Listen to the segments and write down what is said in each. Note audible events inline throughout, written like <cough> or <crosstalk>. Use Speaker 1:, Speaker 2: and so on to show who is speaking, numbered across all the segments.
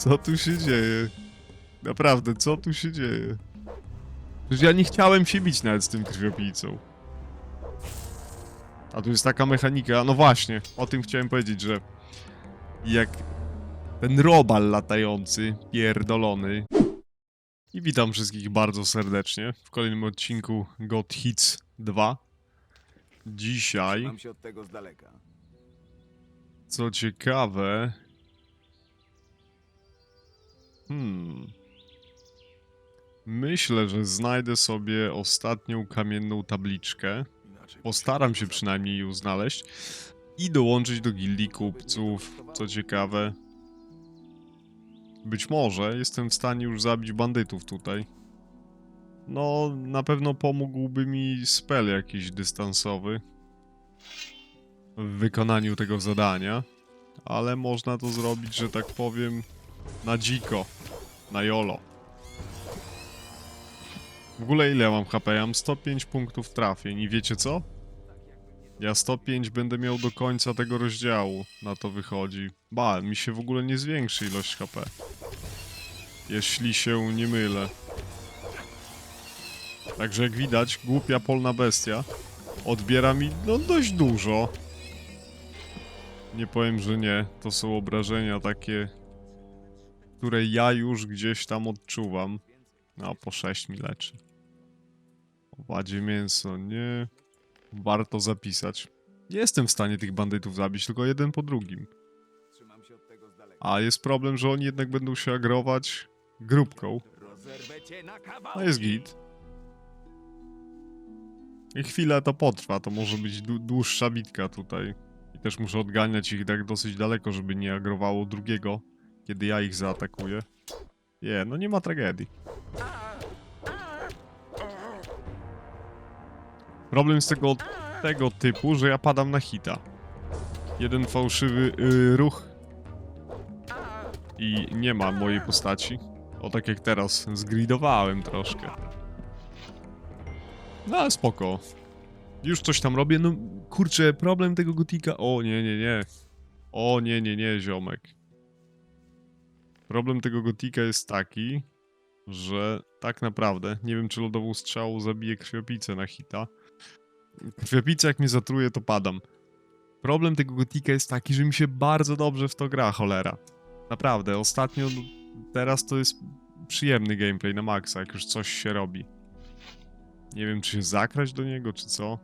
Speaker 1: Co tu się dzieje? Naprawdę, co tu się dzieje? Przecież ja nie chciałem się bić nawet z tym krwiopijcą. A tu jest taka mechanika, no właśnie, o tym chciałem powiedzieć, że jak ten robal latający, pierdolony. I witam wszystkich bardzo serdecznie w kolejnym odcinku God Hits 2. Dzisiaj,
Speaker 2: Mam się od tego z daleka.
Speaker 1: co ciekawe... Hmm... Myślę, że znajdę sobie ostatnią kamienną tabliczkę. Postaram się przynajmniej ją znaleźć. I dołączyć do gildii kupców. Co ciekawe. Być może jestem w stanie już zabić bandytów tutaj. No, na pewno pomógłby mi spell jakiś dystansowy. W wykonaniu tego zadania. Ale można to zrobić, że tak powiem, na dziko. Na jolo. W ogóle ile mam HP? Ja mam 105 punktów trafień i wiecie co? Ja 105 będę miał do końca tego rozdziału, na to wychodzi. Ba, mi się w ogóle nie zwiększy ilość HP. Jeśli się nie mylę. Także jak widać, głupia polna bestia odbiera mi no dość dużo. Nie powiem, że nie. To są obrażenia takie, które ja już gdzieś tam odczuwam. No, po 6 mi leczy. Owadzie mięso, nie. Warto zapisać. Nie jestem w stanie tych bandytów zabić, tylko jeden po drugim. A jest problem, że oni jednak będą się agrować grupką. No jest git. I chwilę to potrwa, to może być dłu- dłuższa bitka tutaj. I też muszę odganiać ich tak dosyć daleko, żeby nie agrowało drugiego, kiedy ja ich zaatakuję. Nie, no nie ma tragedii. Problem jest tego, tego typu, że ja padam na hita. Jeden fałszywy y, ruch i nie ma mojej postaci. O tak jak teraz, zgridowałem troszkę. No ale spoko. Już coś tam robię, no kurczę, problem tego gotika... O nie, nie, nie. O nie, nie, nie, ziomek. Problem tego gotika jest taki, że tak naprawdę, nie wiem czy lodową strzałą zabiję krwiopicę na hita. Krwiopica jak mnie zatruje, to padam. Problem tego gotika jest taki, że mi się bardzo dobrze w to gra, cholera. Naprawdę, ostatnio, teraz to jest przyjemny gameplay na maksa, jak już coś się robi. Nie wiem, czy się zakraść do niego, czy co.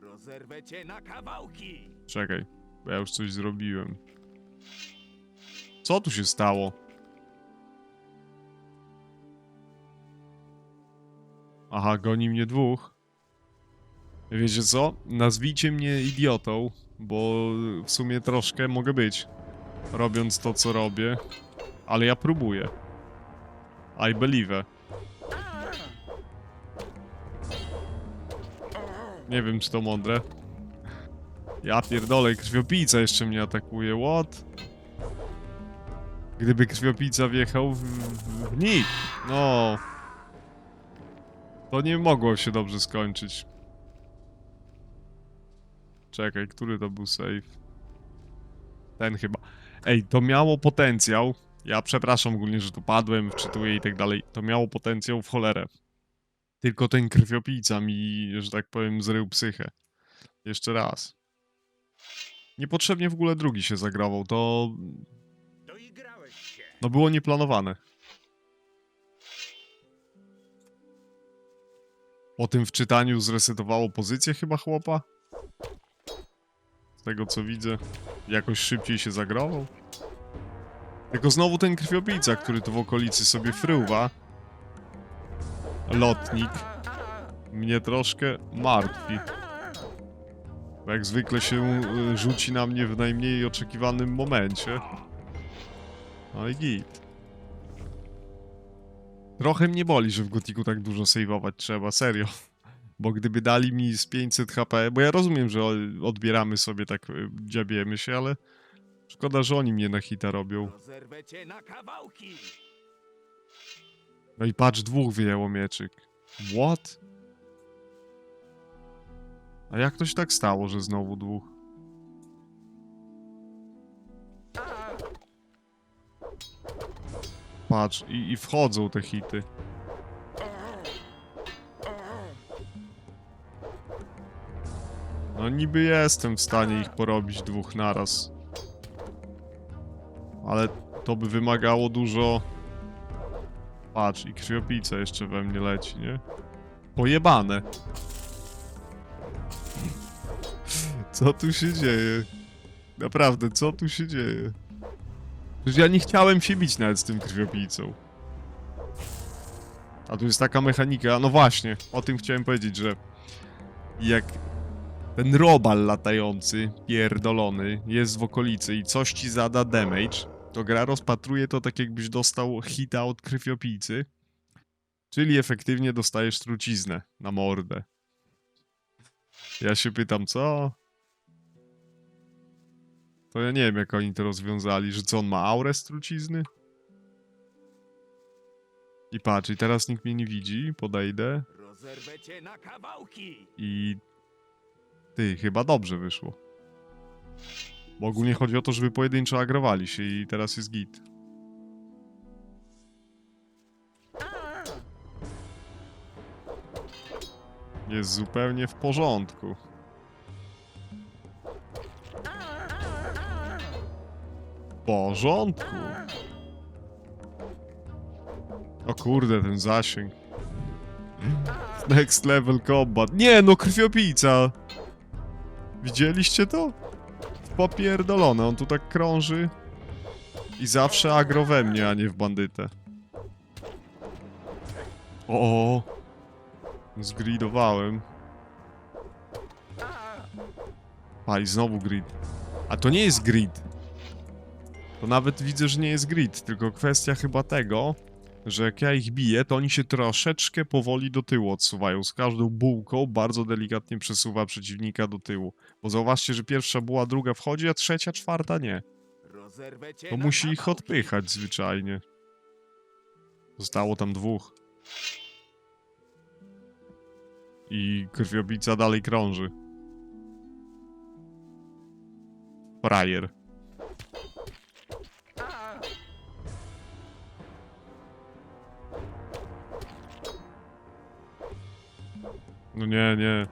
Speaker 2: Rozerwę cię na kawałki.
Speaker 1: Czekaj, bo ja już coś zrobiłem. Co tu się stało? Aha, goni mnie dwóch. Wiecie co? Nazwijcie mnie idiotą, bo w sumie troszkę mogę być. Robiąc to, co robię. Ale ja próbuję. I believe. Nie wiem, czy to mądre. Ja pierdolę, krwiopijca jeszcze mnie atakuje, what? Gdyby krwiopijca wjechał w, w, w nich, no... To nie mogło się dobrze skończyć. Czekaj, który to był save? Ten chyba. Ej, to miało potencjał. Ja przepraszam ogólnie, że tu padłem, wczytuję i tak dalej. To miało potencjał w cholerę. Tylko ten krwiopijca mi, że tak powiem, zrył psychę. Jeszcze raz. Niepotrzebnie w ogóle drugi się zagrawał, to. No było nieplanowane. Po tym wczytaniu zresetowało pozycję chyba chłopa? Z tego co widzę, jakoś szybciej się zagrawał. Tylko znowu ten krwiopijca, który tu w okolicy sobie fruwa. Lotnik. Mnie troszkę martwi. Bo jak zwykle się y, rzuci na mnie w najmniej oczekiwanym momencie. No i git. Trochę mnie boli, że w Gotiku tak dużo saveować trzeba, serio. Bo gdyby dali mi z 500 HP, bo ja rozumiem, że odbieramy sobie tak, y, dziabiemy się, ale szkoda, że oni mnie na hita robią. No i patrz, dwóch wyjęło mieczyk. What? A jak to się tak stało, że znowu dwóch? Patrz, i, i wchodzą te hity. No niby jestem w stanie ich porobić dwóch naraz. Ale to by wymagało dużo... Patrz, i krwiopica jeszcze we mnie leci, nie? Pojebane. Co tu się dzieje? Naprawdę, co tu się dzieje? Przecież ja nie chciałem się bić nawet z tym krwiopijcą. A tu jest taka mechanika, no właśnie, o tym chciałem powiedzieć, że jak ten robal latający, pierdolony, jest w okolicy i coś ci zada damage, to gra rozpatruje to tak jakbyś dostał hita od krwiopijcy, czyli efektywnie dostajesz truciznę na mordę. Ja się pytam, co? To ja nie wiem, jak oni to rozwiązali, że co, on ma aurę z trucizny? I patrz, i teraz nikt mnie nie widzi, podejdę
Speaker 2: Rozerwę cię na kawałki!
Speaker 1: i... Ty, chyba dobrze wyszło. Bo ogólnie chodzi o to, żeby pojedynczo agrowali się i teraz jest git. Jest zupełnie w porządku. Porządku. O kurde, ten zasięg. Next level combat. Nie, no krwiopijca! Widzieliście to? Popierdolone, on tu tak krąży. I zawsze agro we mnie, a nie w bandytę. O, Zgridowałem. A i znowu grid. A to nie jest grid. To nawet widzę, że nie jest grid, tylko kwestia chyba tego, że jak ja ich biję, to oni się troszeczkę powoli do tyłu odsuwają. Z każdą bułką bardzo delikatnie przesuwa przeciwnika do tyłu. Bo zauważcie, że pierwsza buła, druga wchodzi, a trzecia, czwarta nie. To musi ich odpychać zwyczajnie. Zostało tam dwóch. I krwiobica dalej krąży. Frajer. No nie, nie.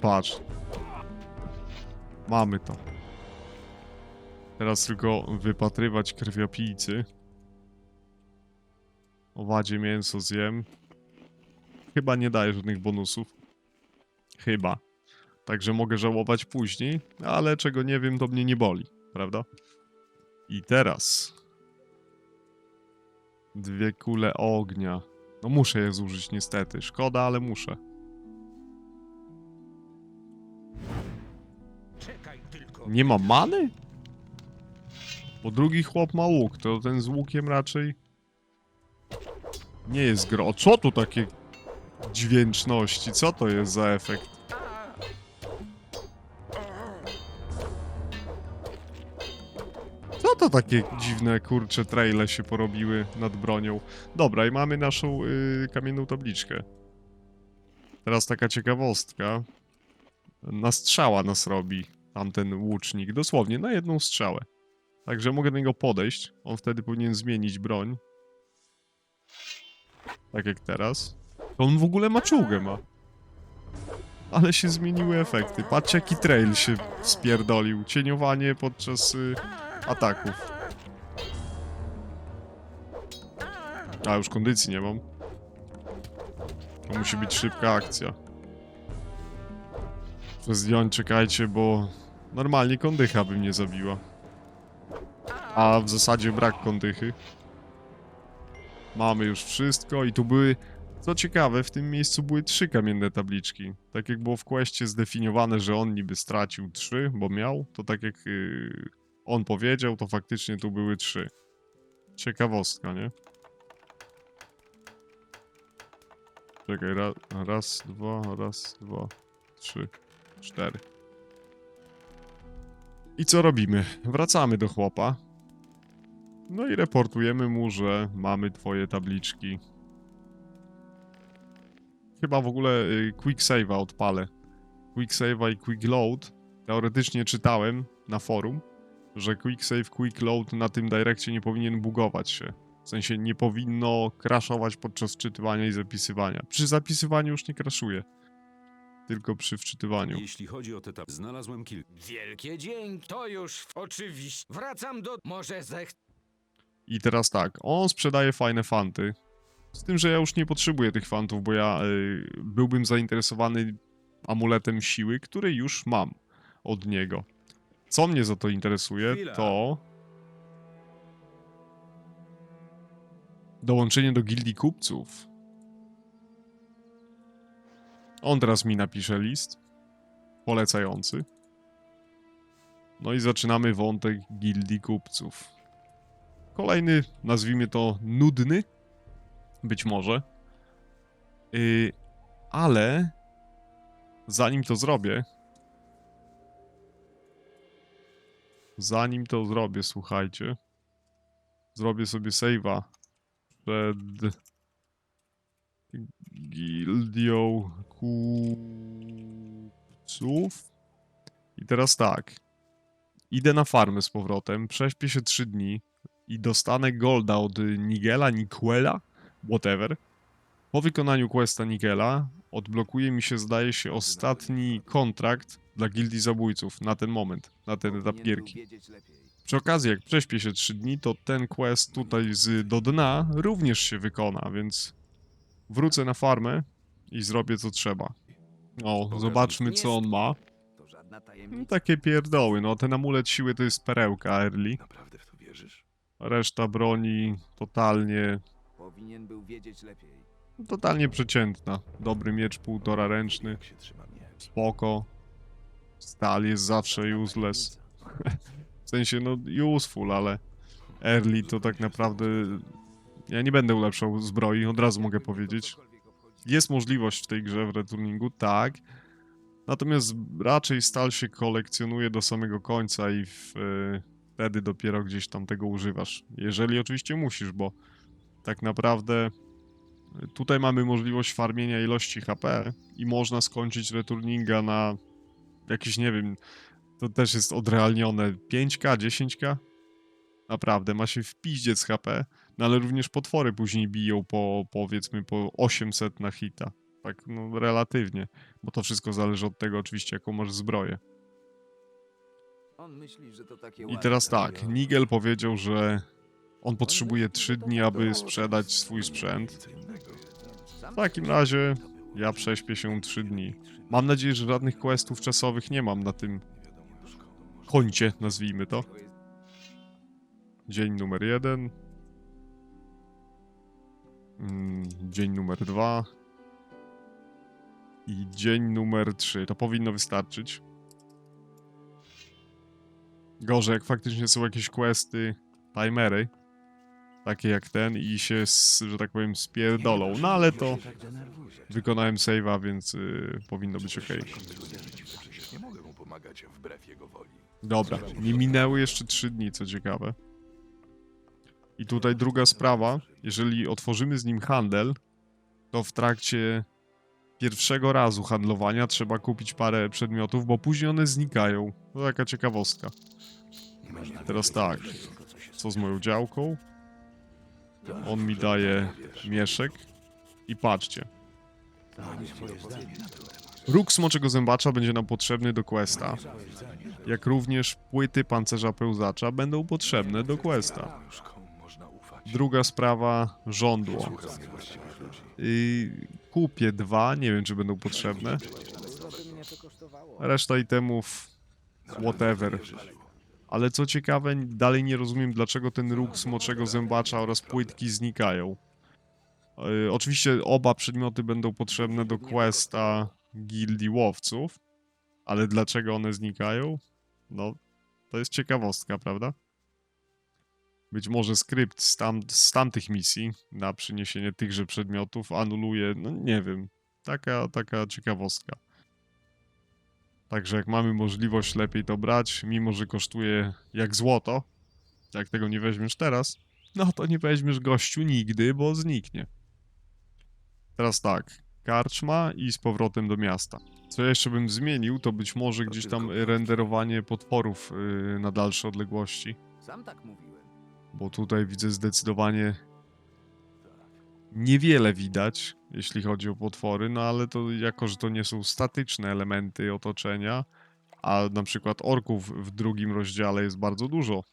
Speaker 1: Patrz. Mamy to. Teraz tylko wypatrywać krwiopijcy. Owadzie mięso zjem. Chyba nie daje żadnych bonusów. Chyba. Także mogę żałować później, ale czego nie wiem, to mnie nie boli, prawda? I teraz. Dwie kule ognia. No muszę je zużyć niestety. Szkoda, ale muszę.
Speaker 2: Czekaj tylko.
Speaker 1: Nie ma many? Bo drugi chłop ma łuk, to ten z łukiem raczej nie jest gro. O, co tu takie dźwięczności? Co to jest za efekt? Takie dziwne, kurcze, traile się porobiły nad bronią? Dobra, i mamy naszą y, kamienną tabliczkę. Teraz taka ciekawostka. Na strzała nas robi tamten łucznik, dosłownie na jedną strzałę. Także mogę do niego podejść. On wtedy powinien zmienić broń. Tak jak teraz. On w ogóle maczugę ma. Ale się zmieniły efekty. Patrzcie jaki trail się spierdolił. Cieniowanie podczas y, ataków. A, już kondycji nie mam. To musi być szybka akcja. Zdjąć, czekajcie, bo normalnie kondycha by mnie zabiła. A w zasadzie brak kondychy. Mamy już wszystko i tu były... Co ciekawe, w tym miejscu były trzy kamienne tabliczki. Tak jak było w questie zdefiniowane, że on niby stracił trzy, bo miał, to tak jak yy, on powiedział, to faktycznie tu były trzy. Ciekawostka, nie? Czekaj, ra, raz, dwa, raz, dwa, trzy, cztery. I co robimy? Wracamy do chłopa. No i reportujemy mu, że mamy twoje tabliczki. Chyba w ogóle y, quick save'a odpalę. Quick save'a i quick load teoretycznie czytałem na forum, że Quick Save, Quick Load na tym Direccie nie powinien bugować się. W sensie nie powinno crashować podczas wczytywania i zapisywania. Przy zapisywaniu już nie crashuje, tylko przy wczytywaniu.
Speaker 3: Jeśli chodzi o te tab, znalazłem kilka.
Speaker 2: Wielkie dzięki. To już oczywiście. Wracam do... Może zech...
Speaker 1: I teraz tak, on sprzedaje fajne fanty. Z tym, że ja już nie potrzebuję tych fantów, bo ja y, byłbym zainteresowany amuletem siły, który już mam od niego. Co mnie za to interesuje,
Speaker 3: Chwila.
Speaker 1: to dołączenie do gildii kupców. On teraz mi napisze list polecający. No i zaczynamy wątek gildii kupców. Kolejny, nazwijmy to nudny, być może. Yy, ale zanim to zrobię, zanim to zrobię, słuchajcie, zrobię sobie save'a przed gildią kupców. I teraz tak. Idę na farmę z powrotem, prześpię się 3 dni, i dostanę golda od Nigela, Nikuela, whatever. Po wykonaniu questa Nigela odblokuje mi się, zdaje się, ostatni kontrakt dla Gildii Zabójców na ten moment, na ten etap gierki. Przy okazji, jak prześpię się 3 dni, to ten quest tutaj z do dna również się wykona, więc wrócę na farmę i zrobię co trzeba. O, zobaczmy co on ma. No, takie pierdoły, no ten amulet siły to jest perełka early.
Speaker 3: Naprawdę w to wierzysz?
Speaker 1: Reszta broni totalnie
Speaker 2: Powinien był wiedzieć lepiej.
Speaker 1: Totalnie przeciętna. Dobry miecz, półtora ręczny, spoko. Stal jest zawsze useless. <laughs> W sensie, no, useful, ale early to tak naprawdę... Ja nie będę ulepszał zbroi, od razu mogę powiedzieć. Jest możliwość w tej grze w returningu, tak. Natomiast raczej stal się kolekcjonuje do samego końca i w, e, wtedy dopiero gdzieś tam tego używasz. Jeżeli oczywiście musisz, bo tak naprawdę Tutaj mamy możliwość farmienia ilości HP i można skończyć returninga na jakieś, nie wiem, to też jest odrealnione 5k, 10k. Naprawdę, ma się w piździec HP, no ale również potwory później biją po, powiedzmy, po 800 na hita. Tak, no relatywnie, bo to wszystko zależy od tego oczywiście, jaką masz zbroję.
Speaker 2: On myśli, że to takie
Speaker 1: I teraz tak, Nigel powiedział, że on potrzebuje 3 dni, aby sprzedać swój sprzęt. W takim razie ja prześpię się 3 dni. Mam nadzieję, że żadnych questów czasowych nie mam na tym koncie, nazwijmy to. Dzień numer jeden. Mm, Dzień numer dwa. I dzień numer trzy. To powinno wystarczyć. Gorzej, jak faktycznie są jakieś questy, timery, takie jak ten i się, że tak powiem, spierdolą. No ale to wykonałem save'a, więc y, powinno być ok.
Speaker 3: Przecież nie mogę mu pomagać wbrew jego woli.
Speaker 1: Dobra, nie minęły jeszcze 3 dni, co ciekawe. I tutaj druga sprawa, jeżeli otworzymy z nim handel, to w trakcie pierwszego razu handlowania trzeba kupić parę przedmiotów, bo później one znikają. To taka ciekawostka. Teraz tak, co z moją działką? On mi daje mieszek i patrzcie. Róg smoczego zębacza będzie nam potrzebny do questa, jak również płyty pancerza pełzacza będą potrzebne do questa. Druga sprawa, żądło. Yy, kupię dwa, nie wiem czy będą potrzebne. Reszta itemów, whatever. Ale co ciekawe, dalej nie rozumiem dlaczego ten róg smoczego zębacza oraz płytki znikają. Yy, oczywiście oba przedmioty będą potrzebne do questa gildii łowców, ale dlaczego one znikają? No, to jest ciekawostka, prawda? Być może skrypt z, tam, z tamtych misji na przyniesienie tychże przedmiotów anuluje, no nie wiem. Taka, taka ciekawostka. Także jak mamy możliwość lepiej to brać, mimo że kosztuje jak złoto, jak tego nie weźmiesz teraz, no to nie weźmiesz gościu nigdy, bo zniknie. Teraz tak, karczma i z powrotem do miasta. Co jeszcze bym zmienił, to być może gdzieś tam renderowanie potworów yy, na dalsze odległości.
Speaker 4: Sam tak mówiłem.
Speaker 1: Bo tutaj widzę zdecydowanie niewiele widać, jeśli chodzi o potwory, no ale to jako, że to nie są statyczne elementy otoczenia, a na przykład orków w drugim rozdziale jest bardzo dużo,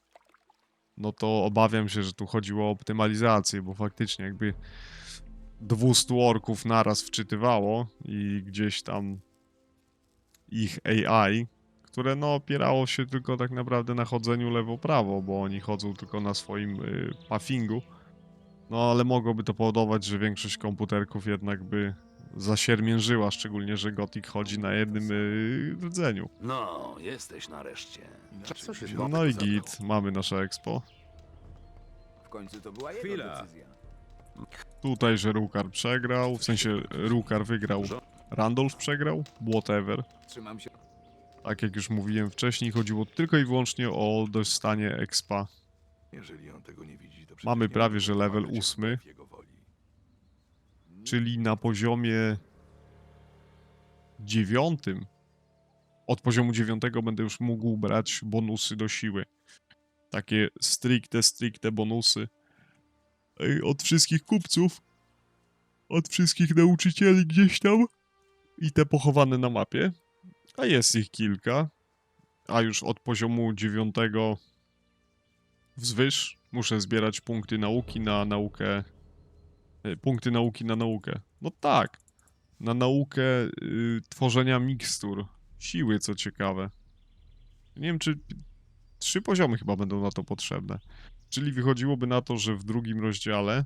Speaker 1: no to obawiam się, że tu chodziło o optymalizację, bo faktycznie jakby 200 orków naraz wczytywało i gdzieś tam ich AI, które no opierało się tylko tak naprawdę na chodzeniu lewo-prawo, bo oni chodzą tylko na swoim y, puffingu. No ale mogłoby to powodować, że większość komputerków jednak by zasiermiężyła, szczególnie, że Gothic chodzi na jednym y, rdzeniu.
Speaker 4: No, jesteś nareszcie. Co się dzieje?
Speaker 1: No i git, mamy nasze expo.
Speaker 4: W końcu to była jego
Speaker 2: Chwila.
Speaker 4: decyzja.
Speaker 1: Tutaj, że Rukar przegrał, w sensie Rukar wygrał, Randolph przegrał, whatever.
Speaker 4: Trzymam się.
Speaker 1: Tak jak już mówiłem wcześniej, chodziło tylko i wyłącznie o dostanie expa.
Speaker 3: Jeżeli on tego nie widzi, to przecież
Speaker 1: Mamy
Speaker 3: nie
Speaker 1: prawie, że level
Speaker 3: pomagać
Speaker 1: ósmy.
Speaker 3: jego woli.
Speaker 1: czyli na poziomie dziewiątym. Od poziomu dziewiątego będę już mógł brać bonusy do siły. Takie stricte, stricte bonusy. Ej, Od wszystkich kupców. Od wszystkich nauczycieli gdzieś tam. I te pochowane na mapie. A jest ich kilka. A już od poziomu dziewiątego wzwyż muszę zbierać punkty nauki na naukę E, Punkty nauki na naukę. No tak. Na naukę y, tworzenia mikstur. Siły, co ciekawe. Nie wiem, czy trzy poziomy chyba będą na to potrzebne. Czyli wychodziłoby na to, że w drugim rozdziale,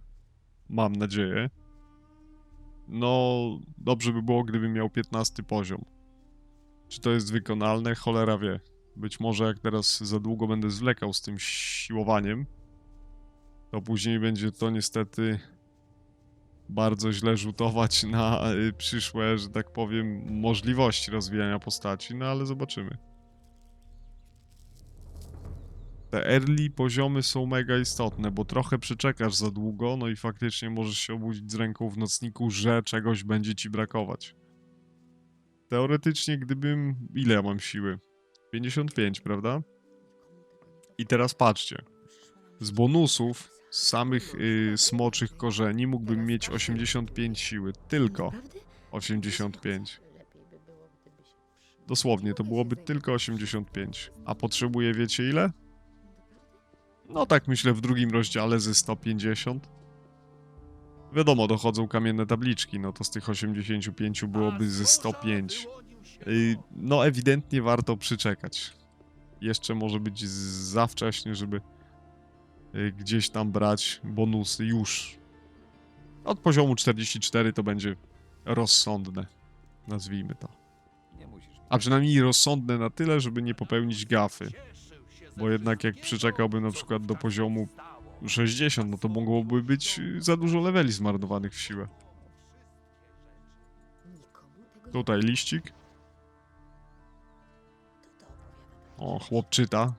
Speaker 1: mam nadzieję, no dobrze by było, gdybym miał 15 poziom. Czy to jest wykonalne? Cholera wie. Być może jak teraz za długo będę zwlekał z tym siłowaniem, to później będzie to niestety bardzo źle rzutować na y, przyszłe, że tak powiem, możliwości rozwijania postaci, no ale zobaczymy. Te early poziomy są mega istotne, bo trochę przeczekasz za długo, no i faktycznie możesz się obudzić z ręką w nocniku, że czegoś będzie ci brakować. Teoretycznie, gdybym... Ile ja mam siły? 55, prawda? I teraz patrzcie. Z bonusów, z samych y, smoczych korzeni mógłbym mieć 85 siły. Tylko 85. Dosłownie, to byłoby tylko 85. A potrzebuję, wiecie ile? No tak myślę w drugim rozdziale ze 150. Wiadomo, dochodzą kamienne tabliczki, no to z tych 85 byłoby ze 105. No ewidentnie warto przyczekać. Jeszcze może być za wcześnie, żeby y, gdzieś tam brać bonusy już. Od poziomu 44 to będzie rozsądne, nazwijmy to. A przynajmniej rozsądne na tyle, żeby nie popełnić gafy. Bo jednak jak przyczekałbym na przykład do poziomu 60, no to mogłoby być za dużo leveli zmarnowanych w siłę. Tutaj liścik. O, chłop czyta.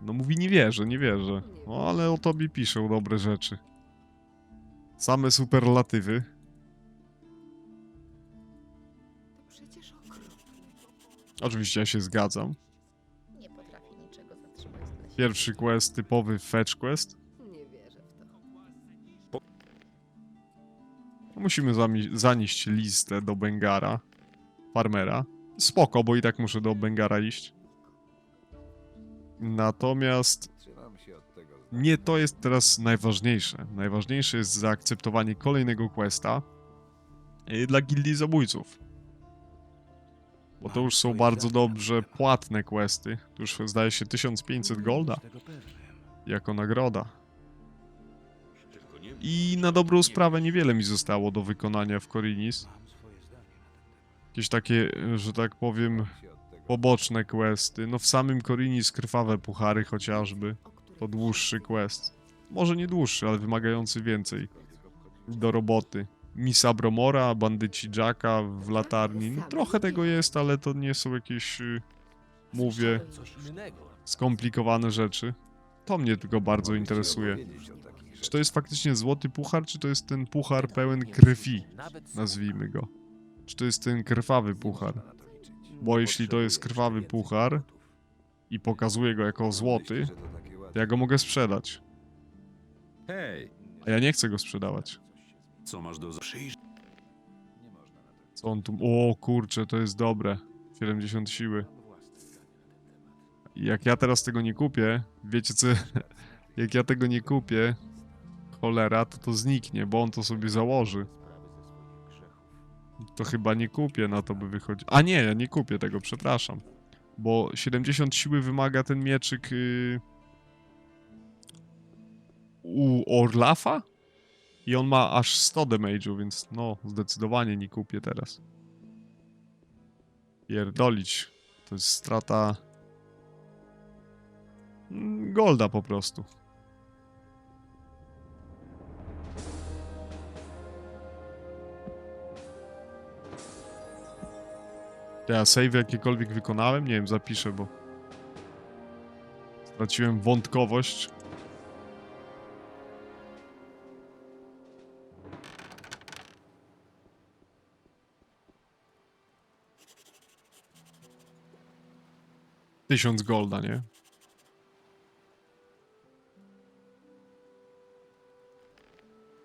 Speaker 1: No mówi nie wierzę, nie wierzę. No ale o tobie piszą dobre rzeczy. Same superlatywy.
Speaker 5: Przecież.
Speaker 1: Oczywiście ja się zgadzam.
Speaker 5: Nie potrafi niczego zatrzymać siebie.
Speaker 1: Pierwszy quest, typowy fetch quest.
Speaker 5: Nie wierzę w to.
Speaker 1: Musimy zanieść listę do Bengara, farmera. Spoko, bo i tak muszę do Bengara iść. Natomiast nie to jest teraz najważniejsze. Najważniejsze jest zaakceptowanie kolejnego questa y, dla gildii zabójców. Bo to już są bardzo dobrze płatne questy. Tu już zdaje się 1500 golda jako nagroda. I na dobrą sprawę niewiele mi zostało do wykonania w Korinis. Jakieś takie, że tak powiem, poboczne questy. No w samym Korinis krwawe puchary chociażby. To dłuższy quest. Może nie dłuższy, ale wymagający więcej do roboty. Misa Bromora, bandyci Jacka w latarni. No trochę tego jest, ale to nie są jakieś, y, mówię, skomplikowane rzeczy. To mnie tylko bardzo interesuje. Czy to jest faktycznie złoty puchar, czy to jest ten puchar pełen krwi? Nazwijmy go. Czy to jest ten krwawy puchar? Bo jeśli to jest krwawy puchar i pokazuje go jako złoty,
Speaker 4: to
Speaker 1: ja go mogę sprzedać.
Speaker 6: Hej,
Speaker 1: A ja nie chcę go sprzedawać.
Speaker 6: co masz do... za-
Speaker 3: Przyjrz
Speaker 4: Nie można na to
Speaker 1: Co on tu... O kurczę, to jest dobre. 70 siły. Jak ja teraz tego nie kupię, wiecie co? <laughs> Jak ja tego nie kupię, cholera, to to zniknie, bo on to sobie założy. To chyba nie kupię, na to by wychodzi. A nie, ja nie kupię tego, przepraszam. Bo 70 siły wymaga ten mieczyk yy... u Orlafa? I on ma aż 100 damage'u, więc no, zdecydowanie nie kupię teraz. Pierdolić. To jest strata... mm, Golda po prostu. Ja save jakiekolwiek wykonałem? Nie wiem, zapiszę, bo... Straciłem wątkowość. Tysiąc golda, nie?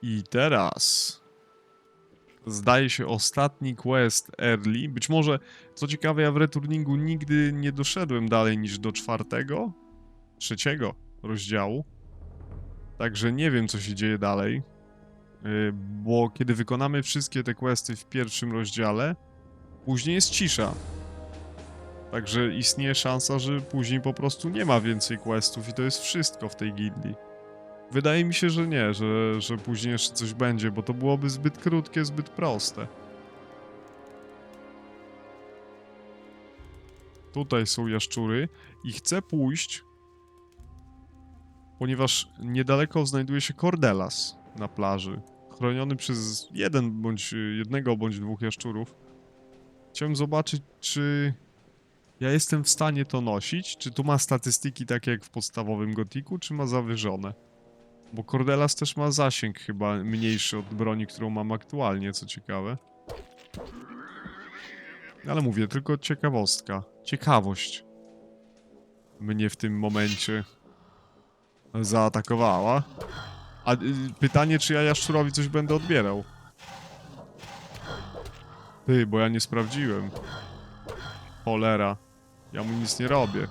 Speaker 1: I teraz zdaje się ostatni quest early. Być może, co ciekawe, ja w returningu nigdy nie doszedłem dalej niż do czwartego, trzeciego rozdziału. Także nie wiem, co się dzieje dalej. Yy, Bo kiedy wykonamy wszystkie te questy w pierwszym rozdziale, później jest cisza. Także istnieje szansa, że później po prostu nie ma więcej questów i to jest wszystko w tej gildii. Wydaje mi się, że nie, że, że później jeszcze coś będzie, bo to byłoby zbyt krótkie, zbyt proste. Tutaj są jaszczury i chcę pójść, ponieważ niedaleko znajduje się Cordelas na plaży, chroniony przez jeden bądź jednego bądź dwóch jaszczurów. Chciałem zobaczyć, czy ja jestem w stanie to nosić? Czy tu ma statystyki takie jak w podstawowym gotiku, czy ma zawyżone? Bo Cordelas też ma zasięg chyba mniejszy od broni, którą mam aktualnie, co ciekawe. Ale mówię, tylko ciekawostka. Ciekawość. Mnie w tym momencie zaatakowała. A y, pytanie, czy ja jaszczurowi coś będę odbierał? Ty, bo ja nie sprawdziłem. Cholera. Ja mu nic nie robię.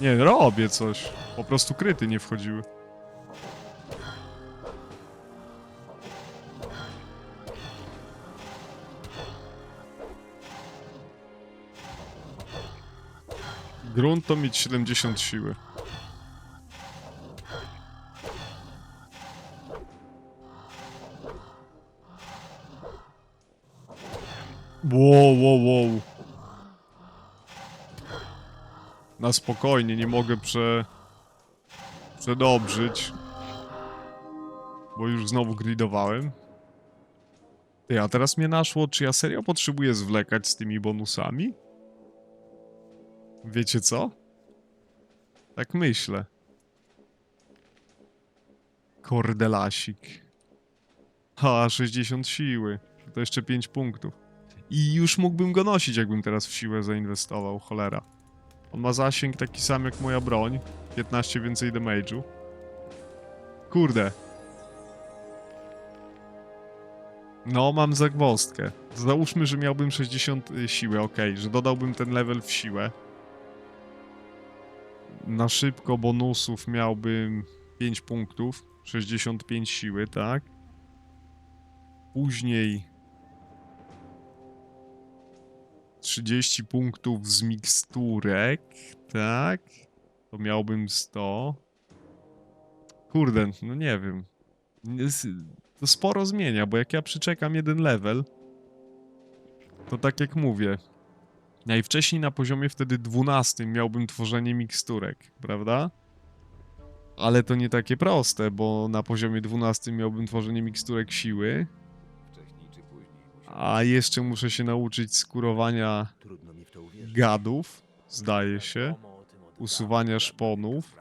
Speaker 1: Nie, robię coś. Po prostu kryty nie wchodziły. Grunt to mieć 70 siły. Wow, wow, wow. Na spokojnie, nie mogę prze... Przedobrzyć. Bo już znowu gridowałem. Ty, a teraz mnie naszło, czy ja serio potrzebuję zwlekać z tymi bonusami? Wiecie co? Tak myślę. Kordelasik. Ha, 60 siły. To jeszcze 5 punktów. I już mógłbym go nosić, jakbym teraz w siłę zainwestował, cholera. On ma zasięg taki sam jak moja broń. 15 więcej damage'u. Kurde. No, mam zagwozdkę. Załóżmy, że miałbym 60 siły, ok, że dodałbym ten level w siłę. Na szybko bonusów miałbym 5 punktów, 65 siły, tak? Później 30 punktów z miksturek, tak? To miałbym 100. Kurde, no nie wiem. To sporo zmienia, bo jak ja przyczekam jeden level, to tak jak mówię, najwcześniej na poziomie wtedy 12 miałbym tworzenie miksturek, prawda? Ale to nie takie proste, bo na poziomie 12 miałbym tworzenie miksturek siły, a jeszcze muszę się nauczyć skurowania gadów, zdaje się. Usuwania szponów.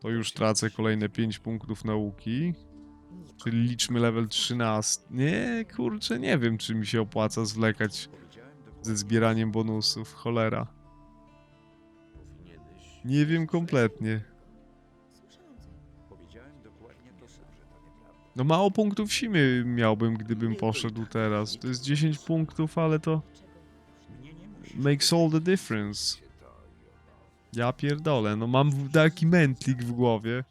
Speaker 1: To już tracę kolejne 5 punktów nauki. Czyli liczmy level 13. Nie, kurczę, nie wiem, czy mi się opłaca zwlekać ze zbieraniem bonusów. Cholera. Nie wiem kompletnie. No mało punktów simy miałbym, gdybym poszedł teraz. To jest 10 punktów, ale to makes all the difference. Ja pierdolę, no mam taki mętlik w głowie.